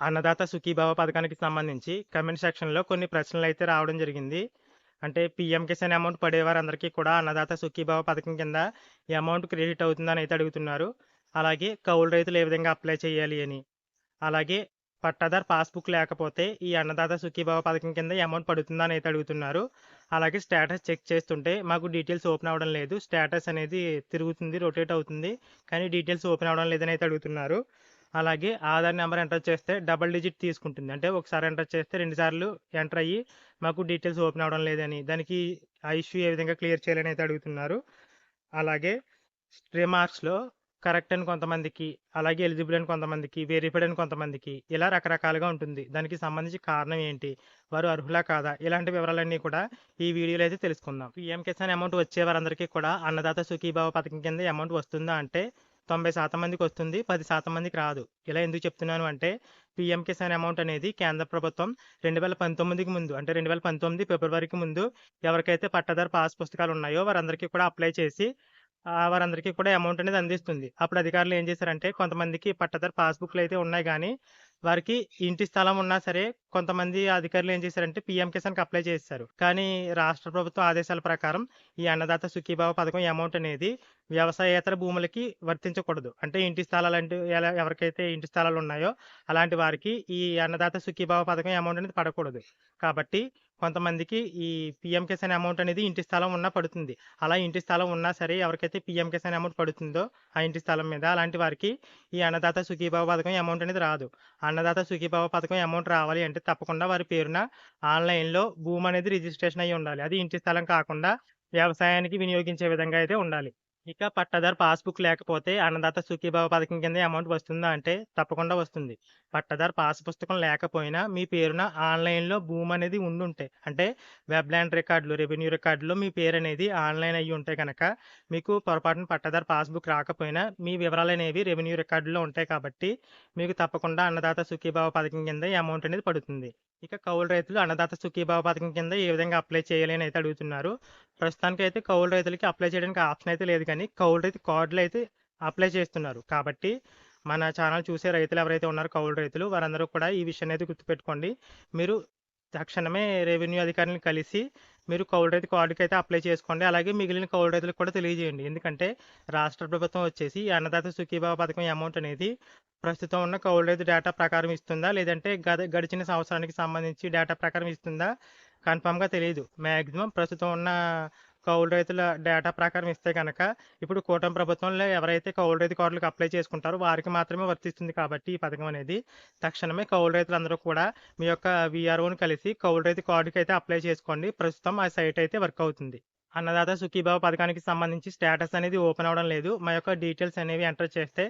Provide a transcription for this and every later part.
అన్నదాత సుఖీభావ పథకానికి సంబంధించి కమెంట్ సెక్షన్‌లో కొన్ని ప్రశ్నలు అయితే రావడం జరిగింది. అంటే పీఎం కిసాన్ అమౌంట్ పడేవారందరికీ కూడా అన్నదాత సుఖీభావ పథకం కింద ఈ అమౌంట్ క్రెడిట్ అవుతుందని అయితే అడుగుతున్నారు. అలాగే కౌలు రైతులు ఏ విధంగా అప్లై చేయాలి అని. అలాగే పట్టాదార్ పాస్‌బుక్ లేకపోతే ఈ అన్నదాత సుఖీభావ పథకం కింద అమౌంట్ పడుతుందా అని అయితే అడుగుతున్నారు. అలాగే స్టేటస్ చెక్ చేస్తుంటే మాకు డీటెయిల్స్ ఓపెన్ అవ్వడం లేదు. స్టేటస్ అనేది తిరుగుతుంది, రొటేట్ అవుతుంది. కానీ డీటెయిల్స్ ఓపెన్ అవ్వడం లేదని అయితే అడుగుతున్నారు. అలాగే ఆధార్ నెంబర్ ఎంటర్ చేస్తే డబల్ డిజిట్ తీసుకుంటుంది. అంటే ఒకసారి ఎంటర్ చేస్తే 2 సార్లు ఎంటర్ అయ్యి మాకు డీటెయిల్స్ ఓపెన్ అవ్వడం లేదని, దానికి ఆ ఇష్యూ ఏ విధంగా క్లియర్ చేయాలని అయితే అడుగుతున్నారు. అలాగే రిమార్క్స్‌లో కరెక్ట్ అని కొంతమందికి, అలాగే ఎలిజిబుల్ అని కొంతమందికి, వెరిఫైడ్ అని కొంతమందికి ఇలా రకరకాలుగా ఉంటుంది. దానికి సంబంధించి కారణం ఏంటి? వారు అర్హులా కాదా? ఇలాంటి వివరాలన్నీ కూడా ఈ వీడియోలో అయితే తెలుసుకుందాం. పిఎం కిసాన్ అమౌంట్ వచ్చే వారందరికీ కూడా అన్నదాత సుఖీభావ పథకం కింద అమౌంట్ వస్తుందా అంటే 90% మందికి వస్తుంది. 10% మందికి రాదు. ఇలా ఎందుకు చెప్తున్నాను అంటే పిఎం కిసాన్ అమౌంట్ అనేది కేంద్ర ప్రభుత్వం 2019కి ముందు అంటే 2019 ఫిబ్రవరికి ముందు ఎవరికైతే పట్టాదారు పాస్ పుస్తకాలు ఉన్నాయో వారందరికీ కూడా అప్లై చేసి వారందరికీ కూడా అమౌంట్ అనేది అందిస్తుంది. అప్పుడు అధికారులు ఏం చేశారంటే కొంతమందికి పట్టాదారు పాస్‌బుక్‌లు అయితే ఉన్నాయి కానీ వారికి ఇంటి స్థలం ఉన్నా సరే కొంతమంది అధికారులు ఏం చేశారంటే పీఎం కిసాన్‌కి అప్లై చేశారు కానీ రాష్ట్ర ప్రభుత్వం ఆదేశాల ప్రకారం ఈ అన్నదాత సుఖీభావ పథకం అమౌంట్ అనేది వ్యవసాయేతర భూములకి వర్తించకూడదు. అంటే ఇంటి స్థలాలంటే ఎలా ఎవరికైతే ఇంటి స్థలాలు ఉన్నాయో అలాంటి వారికి ఈ అన్నదాత సుఖీభావ పథకం అమౌంట్ అనేది పడకూడదు. కాబట్టి కొంతమందికి ఈ పిఎం కిసాన్ అమౌంట్ అనేది ఇంటి స్థలం ఉన్నా పడుతుంది. అలా ఇంటి స్థలం ఉన్నా సరే ఎవరికైతే పిఎం కిసాన్ అమౌంట్ పడుతుందో ఆ ఇంటి స్థలం మీద అలాంటి వారికి ఈ అన్నదాత సుఖీభావ పథకం అమౌంట్ అనేది రాదు. అన్నదాత సుఖీభావ పథకం అమౌంట్ రావాలి అంటే తప్పకుండా వారి పేరున ఆన్‌లైన్‌లో భూమి అనేది రిజిస్ట్రేషన్ అయ్యి ఉండాలి. అది ఇంటి స్థలం కాకుండా వ్యవసాయానికి వినియోగించే విధంగా అయితే ఉండాలి. ఇక పట్టాదారు పాస్‌బుక్ లేకపోతే అన్నదాత సుఖీభావ పథకం కింద అమౌంట్ వస్తుందా అంటే తప్పకుండా వస్తుంది. పట్టాదారు పాస్ పుస్తకం లేకపోయినా మీ పేరున ఆన్‌లైన్‌లో భూమి అనేది ఉండుంటే అంటే వెబ్ ల్యాండ్ రికార్డులు, రెవెన్యూ రికార్డులో మీ పేరు అనేది ఆన్‌లైన్ అయ్యి ఉంటే కనుక మీకు పొరపాటున పట్టాదారు పాస్‌బుక్ రాకపోయినా మీ వివరాలనేవి రెవెన్యూ రికార్డులో ఉంటాయి కాబట్టి మీకు తప్పకుండా అన్నదాత సుఖీభావ పథకం కింద ఈ అమౌంట్ అనేది పడుతుంది. ఇక కౌలు రైతులు అన్నదాత సుఖీభావ పథకం కింద ఏ విధంగా అప్లై చేయాలి అని అయితే అడుగుతున్నారు. ప్రస్తుతానికైతే కౌలు రైతులకి అప్లై చేయడానికి ఆప్షన్ అయితే లేదు కానీ కౌలు రైతు కార్డులు అయితే అప్లై చేస్తున్నారు. కాబట్టి మన ఛానల్ చూసే రైతులు ఎవరైతే ఉన్నారో కౌలు రైతులు వారందరూ కూడా ఈ విషయాన్ని అయితే గుర్తుపెట్టుకోండి. మీరు తక్షణమే రెవెన్యూ అధికారిని కలిసి మీరు కౌలు రైతు అయితే అప్లై చేసుకోండి. అలాగే మిగిలిన కౌలు రైతులకు కూడా తెలియజేయండి. ఎందుకంటే రాష్ట్ర ప్రభుత్వం వచ్చేసి అన్నదాత సుఖీభావ పథకం అమౌంట్ అనేది ప్రస్తుతం ఉన్న కౌలు రైతు డేటా ప్రకారం ఇస్తుందా? లేదంటే గత గడిచిన సంవత్సరానికి సంబంధించి డేటా ప్రకారం ఇస్తుందా? కన్ఫామ్గా తెలియదు మ్యాక్సిమం ప్రస్తుతం ఉన్న కౌలు రైతుల డేటా ప్రకారం ఇస్తే కనుక ఇప్పుడు కూటమి ప్రభుత్వంలో ఎవరైతే కౌలు రైతు కార్డులకు అప్లై చేసుకుంటారో వారికి మాత్రమే వర్తిస్తుంది కాబట్టి ఈ పథకం అనేది తక్షణమే కౌలు రైతులందరూ కూడా మీ యొక్క వీఆర్ఓని కలిసి కౌలు రైతు కార్డుకి అయితే అప్లై చేసుకోండి. ప్రస్తుతం ఆ సైట్ అయితే వర్క్ అవుతుంది. అన్నదాత సుఖీభావ పథకానికి సంబంధించి స్టేటస్ అనేది ఓపెన్ అవ్వడం లేదు. మా యొక్క డీటెయిల్స్ అనేవి ఎంటర్ చేస్తే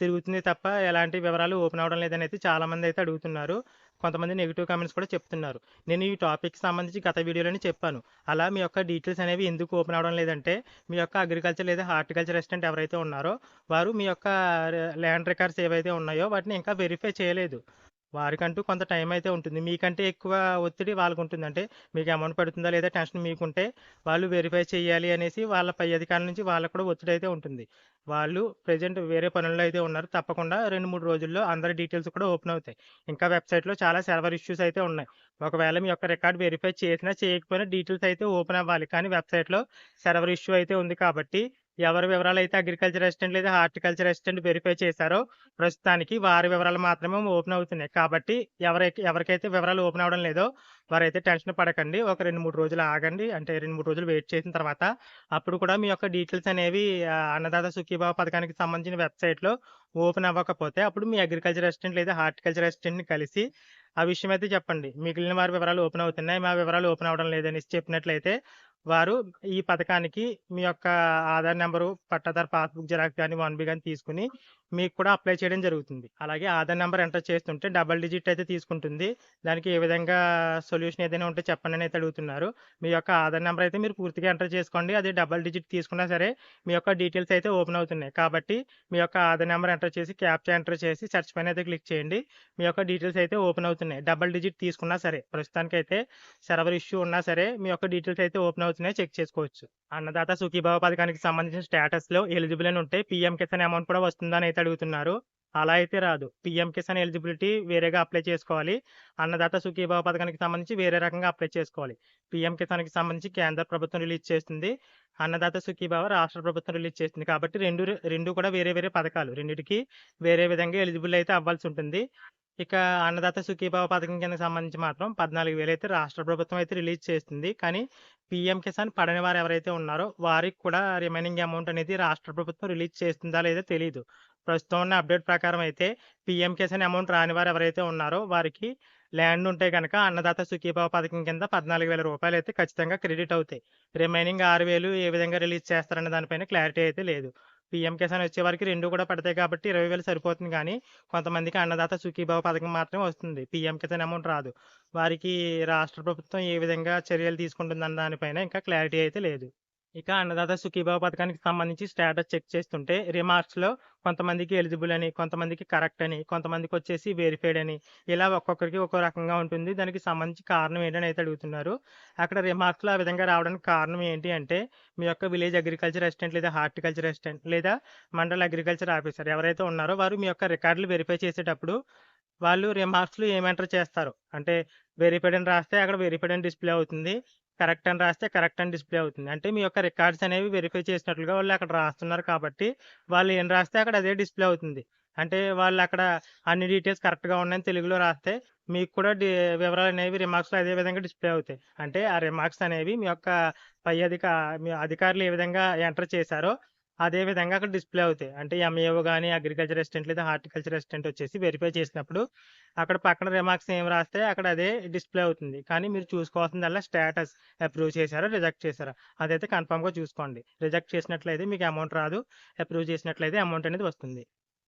తిరుగుతుంది తప్ప ఎలాంటి వివరాలు ఓపెన్ అవ్వడం లేదని అయితే చాలామంది అయితే అడుగుతున్నారు. కొంతమంది నెగిటివ్ కామెంట్స్ కూడా చెప్తున్నారు. నేను ఈ టాపిక్‌కి సంబంధించి గత వీడియోలోనే చెప్పాను. అలా మీ యొక్క డీటెయిల్స్ అనేవి ఎందుకు ఓపెన్ అవ్వడం లేదంటే మీ యొక్క అగ్రికల్చర్ లేదా హార్టికల్చర్ రెసిడెంట్ ఎవరైతే ఉన్నారో వారు మీ యొక్క ల్యాండ్ రికార్డ్స్ ఏవైతే ఉన్నాయో వాటిని ఇంకా వెరిఫై చేయలేదు. వారికంటూ కొంత టైం అయితే ఉంటుంది. మీకంటే ఎక్కువ ఒత్తిడి వాళ్ళకు ఉంటుంది అంటే మీకు అమౌంట్ పడుతుందా లేదా టెన్షన్ మీకుంటే వాళ్ళు వెరిఫై చేయాలి అనేసి వాళ్ళ పై అధికారుల నుంచి వాళ్ళకి కూడా ఒత్తిడి అయితే ఉంటుంది. వాళ్ళు ప్రెజెంట్ వేరే పనుల్లో అయితే ఉన్నారు. తప్పకుండా 2, 3 రోజుల్లో అందరి డీటెయిల్స్ కూడా ఓపెన్ అవుతాయి. ఇంకా వెబ్‌సైట్‌లో చాలా సర్వర్ ఇష్యూస్ అయితే ఉన్నాయి. ఒకవేళ మీ యొక్క రికార్డ్ వెరిఫై చేసినా చేయకపోయినా డీటెయిల్స్ అయితే ఓపెన్ అవ్వాలి. కానీ వెబ్‌సైట్‌లో సర్వర్ ఇష్యూ అయితే ఉంది కాబట్టి ఎవరి వివరాలు అయితే అగ్రికల్చర్ అసిస్టెంట్ లేదా హార్టికల్చర్ అసిస్టెంట్ వెరిఫై చేశారో ప్రస్తుతానికి వారి వివరాలు మాత్రమే ఓపెన్ అవుతున్నాయి. కాబట్టి ఎవరై ఎవరికైతే వివరాలు ఓపెన్ అవడం లేదో వారైతే టెన్షన్ పడకండి. ఒక 2, 3 రోజులు ఆగండి. అంటే 2, 3 రోజులు వెయిట్ చేసిన తర్వాత అప్పుడు కూడా మీ యొక్క డీటెయిల్స్ అనేవి అన్నదాత సుఖీభావ పథకానికి సంబంధించిన వెబ్‌సైట్‌లో ఓపెన్ అవ్వకపోతే అప్పుడు మీ అగ్రికల్చర్ అసిస్టెంట్ లేదా హార్టికల్చర్ అసిస్టెంట్‌ని కలిసి ఆ విషయం అయితే చెప్పండి. మిగిలిన వారి వివరాలు ఓపెన్ అవుతున్నాయి. మా వివరాలు ఓపెన్ అవడం లేదని చెప్పినట్లయితే వారు ఈ పథకానికి మీ యొక్క ఆధార్ నెంబరు పట్టాదారు పాస్‌బుక్ జిరాక్స్ గాని, 1బీ గాని తీసుకొని మీకు కూడా అప్లై చేయడం జరుగుతుంది. అలాగే ఆధార్ నెంబర్ ఎంటర్ చేస్తుంటే డబల్ డిజిట్ అయితే తీసుకుంటుంది. దానికి ఏ విధంగా సొల్యూషన్ ఏదైనా ఉంటే చెప్పండి అని అయితే అడుగుతున్నారు. మీ యొక్క ఆధార్ నెంబర్ అయితే మీరు పూర్తిగా ఎంటర్ చేసుకోండి. అది డబల్ డిజిట్ తీసుకున్నా సరే మీ యొక్క డీటెయిల్స్ అయితే ఓపెన్ అవుతున్నాయి. కాబట్టి మీ యొక్క ఆధార్ నెంబర్ ఎంటర్ చేసి క్యాప్చా ఎంటర్ చేసి సెర్చ్ పైన అయితే క్లిక్ చేయండి. మీ యొక్క డీటెయిల్స్ అయితే ఓపెన్ అవుతున్నాయి. డబల్ డిజిట్ తీసుకున్నా సరే ప్రస్తుతానికైతే సర్వర్ ఇష్యూ ఉన్నా సరే మీ యొక్క డీటెయిల్స్ అయితే ఓపెన్ అవుతున్నాయి. చెక్ చేసుకోవచ్చు. అన్నదాత సుఖీభావ పథకానికి సంబంధించిన స్టేటస్‌లో ఎలిజిబుల్ అని ఉంటే పీఎం కిసాన్ అమౌంట్ కూడా వస్తుందని అయితే అయితే అడుగుతున్నారు. అలా అయితే రాదు. పీఎం కిసాన్ ఎలిజిబిలిటీ వేరేగా అప్లై చేసుకోవాలి. అన్నదాత సుఖీభావ పథకానికి సంబంధించి వేరే రకంగా అప్లై చేసుకోవాలి. పిఎం కిసాన్‌కి సంబంధించి కేంద్ర ప్రభుత్వం రిలీజ్ చేస్తుంది. అన్నదాత సుఖీభావ రాష్ట్ర ప్రభుత్వం రిలీజ్ చేస్తుంది. కాబట్టి రెండు రెండు కూడా వేరే వేరే పథకాలు. రెండింటికి వేరే విధంగా ఎలిజిబుల్ అయితే అవ్వాల్సి ఉంటుంది. ఇక అన్నదాత సుఖీభావ పథకం కింద సంబంధించి మాత్రం 14,000 అయితే రాష్ట్ర ప్రభుత్వం అయితే రిలీజ్ చేస్తుంది. కానీ పీఎం కిసాన్ పడని వారు ఎవరైతే ఉన్నారో వారికి కూడా రిమైనింగ్ అమౌంట్ అనేది రాష్ట్ర ప్రభుత్వం రిలీజ్ చేస్తుందా లేదో తెలియదు ప్రస్తుతం ఉన్న అప్డేట్ ప్రకారం అయితే పీఎం కిసాన్ అమౌంట్ రాని వారు ఎవరైతే ఉన్నారో వారికి ల్యాండ్ ఉంటే కనుక అన్నదాత సుఖీభావ పథకం కింద పద్నాలుగు వేల రూపాయలు అయితే ఖచ్చితంగా క్రెడిట్ అవుతాయి. రిమైనింగ్ ఆరు వేలు ఏ విధంగా రిలీజ్ చేస్తారనే దానిపైన క్లారిటీ అయితే లేదు. పీఎం కిసాన్ వచ్చే వారికి రెండు కూడా పడతాయి కాబట్టి ఇరవై వేలు సరిపోతుంది కానీ కొంతమందికి అన్నదాత సుఖీభావ పథకం మాత్రమే వస్తుంది. పీఎం కిసాన్ అమౌంట్ రాదు. వారికి రాష్ట్ర ప్రభుత్వం ఏ విధంగా చర్యలు తీసుకుంటుందన్న దానిపైన ఇంకా క్లారిటీ అయితే లేదు. ఇక అన్నదాత సుఖీభావ పథకానికి సంబంధించి స్టేటస్ చెక్ చేస్తుంటే రిమార్క్స్‌లో కొంతమందికి ఎలిజిబుల్ అని, కొంతమందికి కరెక్ట్ అని, కొంతమందికి వచ్చేసి వెరిఫైడ్ అని ఇలా ఒక్కొక్కరికి ఒక్కో రకంగా ఉంటుంది. దానికి సంబంధించి కారణం ఏంటని అయితే అడుగుతున్నారు. అక్కడ రిమార్క్స్‌లో ఆ విధంగా రావడానికి కారణం ఏంటి అంటే మీ యొక్క విలేజ్ అగ్రికల్చర్ అసిస్టెంట్ లేదా హార్టికల్చర్ అసిస్టెంట్ లేదా మండల అగ్రికల్చర్ ఆఫీసర్ ఎవరైతే ఉన్నారో వారు మీ యొక్క రికార్డులు వెరిఫై చేసేటప్పుడు వాళ్ళు రిమార్క్స్లు ఏం ఎంటర్ చేస్తారు. అంటే వెరిఫైడ్ అని రాస్తే అక్కడ వెరిఫైడ్ అని డిస్‌ప్లే అవుతుంది. కరెక్ట్ అని రాస్తే కరెక్ట్ అని డిస్‌ప్లే అవుతుంది. అంటే మీ యొక్క రికార్డ్స్ అనేవి వెరిఫై చేసినట్లుగా వాళ్ళు అక్కడ రాస్తున్నారు కాబట్టి వాళ్ళు ఏం రాస్తే అక్కడ అదే డిస్‌ప్లే అవుతుంది. అంటే వాళ్ళు అక్కడ అన్ని డీటెయిల్స్ కరెక్ట్‌గా ఉన్నాయని తెలుగులో రాస్తే మీకు కూడా డి వివరాలనేవి రిమార్క్స్‌లో అదే విధంగా డిస్‌ప్లే అవుతాయి. అంటే ఆ రిమార్క్స్ అనేవి మీ యొక్క పై అధిక మీ అధికారులు ఏ విధంగా ఎంటర్ చేశారో అదే విధంగా అక్కడ డిస్‌ప్లే అవుతాయి. అంటే ఎంఏఓ కానీ అగ్రికల్చర్ అసిస్టెంట్ లేదా హార్టికల్చర్ అసిస్టెంట్ వచ్చేసి వెరిఫై చేసినప్పుడు అక్కడ పక్కన రిమార్క్స్ ఏం రాస్తే అక్కడ అదే డిస్‌ప్లే అవుతుంది. కానీ మీరు చూసుకోవాల్సిందల్లా స్టేటస్ అప్రూవ్ చేశారా? రిజెక్ట్ చేశారా? అదైతే కన్ఫామ్గా చూసుకోండి. రిజెక్ట్ చేసినట్లయితే మీకు అమౌంట్ రాదు. అప్రూవ్ చేసినట్లయితే అమౌంట్ అనేది వస్తుంది.